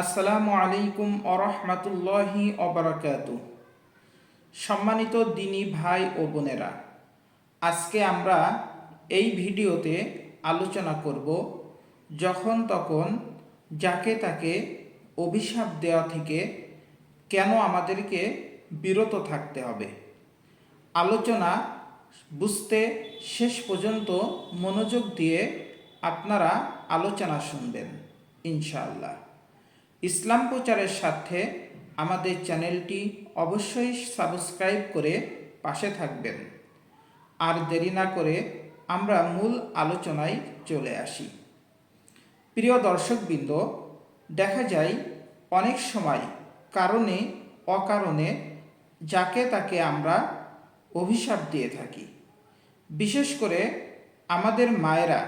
আসসালামু আলাইকুম আরহামাতুল্লাহি অবরাকাতু সম্মানিত দিনী ভাই ও বোনেরা, আজকে আমরা এই ভিডিওতে আলোচনা করব যখন তখন যাকে তাকে অভিশাপ দেওয়া থেকে কেন আমাদেরকে বিরত থাকতে হবে। আলোচনা বুঝতে শেষ পর্যন্ত মনোযোগ দিয়ে আপনারা আলোচনা শুনবেন, ইনশাআল্লাহ। ইসলাম প্রচারের স্বার্থে আমাদের চ্যানেলটি অবশ্যই সাবস্ক্রাইব করে পাশে থাকবেন। আর দেরি না করে আমরা মূল আলোচনায় চলে আসি। প্রিয় দর্শকবৃন্দ, দেখা যায় অনেক সময় কারণে অকারণে যাকে তাকে আমরা অভিশাপ দিয়ে থাকি। বিশেষ করে আমাদের মায়েরা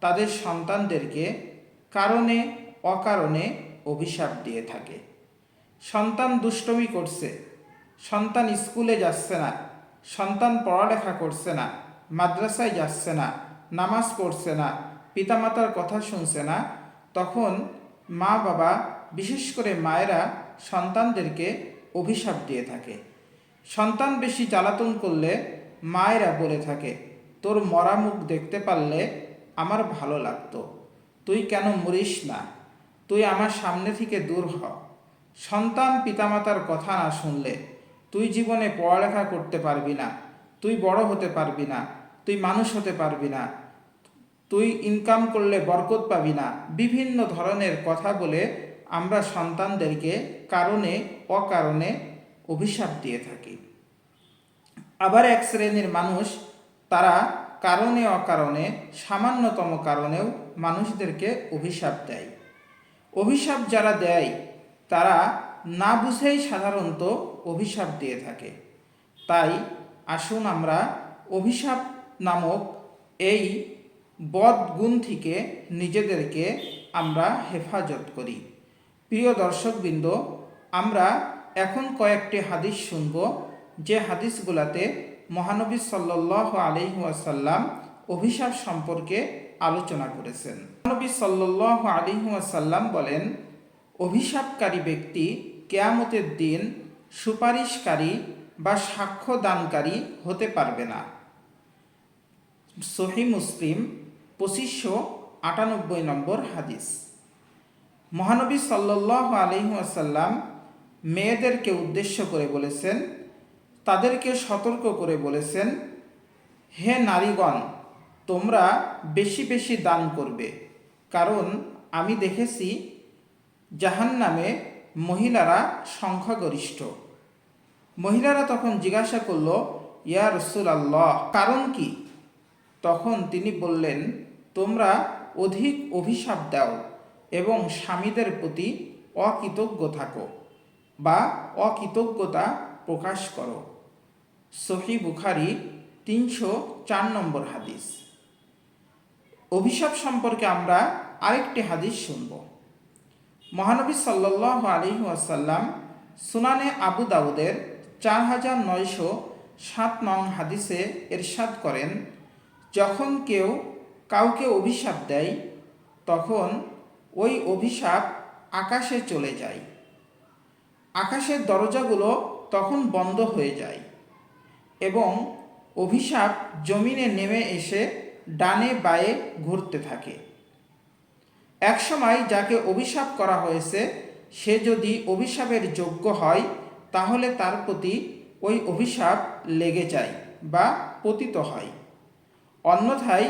তাদের সন্তানদেরকে কারণে অকারণে অভিশাপ দিয়ে থাকে। সন্তান দুষ্টমি করছে। সন্তান স্কুলে যাচ্ছে না। সন্তান পড়ালেখা করছে না। মাদ্রাসায় যাচ্ছে না। নামাজ পড়ছে না। পিতামাতার কথা শুনছে না। তখন মা বাবা বিশেষ করে মায়েরা সন্তানদেরকে অভিশাপ দিয়ে থাকে। সন্তান বেশি জ্বালাতন করলে মায়েরা বলে থাকে, তোর মরা মুখ দেখতে পারলে আমার ভালো লাগতো। তুই কেন মরিস না? তুই আমার সামনে থেকে দূর হ। সন্তান পিতামাতার কথা না শুনলে তুই জীবনে পড়ালেখা করতে পারবি না, তুই বড় হতে পারবি না, তুই মানুষ হতে পারবি না, তুই ইনকাম করলে বরকত পাবি না, বিভিন্ন ধরনের কথা বলে আমরা সন্তানদেরকে কারণে, অকারণে অভিশাপ দিয়ে থাকি। আবার এক শ্রেণির মানুষ তারা কারণে, অকারণে, সামান্যতম কারণেও মানুষদেরকে অভিশাপ দেয়। অভিশাপ যারা দেয়, তারা না বুঝেই সাধারণত অভিশাপ দিয়ে থাকে। তাই আসুন আমরা অভিশাপ নামক এই বদ গুণ থেকে নিজেদেরকে আমরা হেফাজত করি। প্রিয় দর্শকবৃন্দ, আমরা এখন কয়েকটি হাদিস শুনব, যে হাদিসগুলাতে মহানবী সাল্লাহ আলিহাসাল্লাম অভিশাপ সম্পর্কে আলোচনা করেছেন। মহানবী সাল্লাহ আলিহাসাল্লাম বলেন, অভিশাপকারী ব্যক্তি কেয়ামতের দিন সুপারিশকারী বা সাক্ষ্য দানকারী হতে পারবে না। সহি মুসলিম পঁচিশশো আটানব্বই নম্বর হাদিস। মহানবী সাল্লাহ আলিহাসাল্লাম মেয়েদেরকে উদ্দেশ্য করে বলেছেন, তাদেরকে সতর্ক করে বলেছেন, হে নারীগণ তোমরা বেশি বেশি দান করবে। কারণ আমি দেখেছি জাহান নামে মহিলারা সংখ্যাগরিষ্ঠ। মহিলারা তখন জিজ্ঞাসা করল, ইয়া রসুল আল্লাহ কারণ কি? তখন তিনি বললেন, তোমরা অধিক অভিশাপ দাও এবং স্বামীদের প্রতি অকৃতজ্ঞ থাকো বা অকৃতজ্ঞতা প্রকাশ করো। সহি বুখারি তিনশো চার নম্বর হাদিস। অভিশাপ সম্পর্কে আমরা আরেকটি হাদিস শুনব। মহানবী সাল্লাহ আলী ওয়াসাল্লাম সুনানে আবু দাউদের চার হাজার নয়শো সাত নং হাদিসে এরশাদ করেন, যখন কেউ কাউকে অভিশাপ দেয়, তখন ওই অভিশাপ আকাশে চলে যায়। আকাশের দরজাগুলো তখন বন্ধ হয়ে যায় এবং অভিশাপ জমিনে নেমে এসে ডানে বায়ে ঘুরতে থাকে। একসময় যাকে অভিশাপ করা হয়েছে, সে যদি অভিশাপের যোগ্য হয়, তাহলে তার প্রতি ওই অভিশাপ লেগে যায় বা পতিত হয়। অন্যথায়,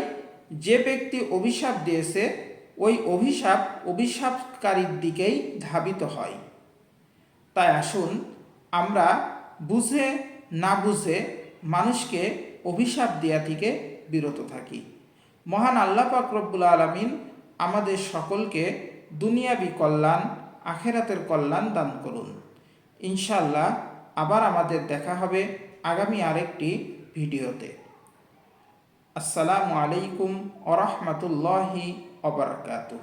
যে ব্যক্তি অভিশাপ দিয়েছে, ওই অভিশাপ অভিশাপকারীর দিকেই ধাবিত হয়। তাই আসুন, আমরা বুঝে না বুঝে মানুষকে অভিশাপ দেওয়া থেকে বিরত থাকি। মহান আল্লাহ পাক আলমিন আমাদের সকলকে দুনিয়াবি কল্যাণ, আখেরাতের কল্যাণ দান করুন। ইনশাল্লাহ আবার আমাদের দেখা হবে আগামী আরেকটি ভিডিওতে। আসসালামু আলাইকুম আরহামতুল্লাহি অবরাকাতু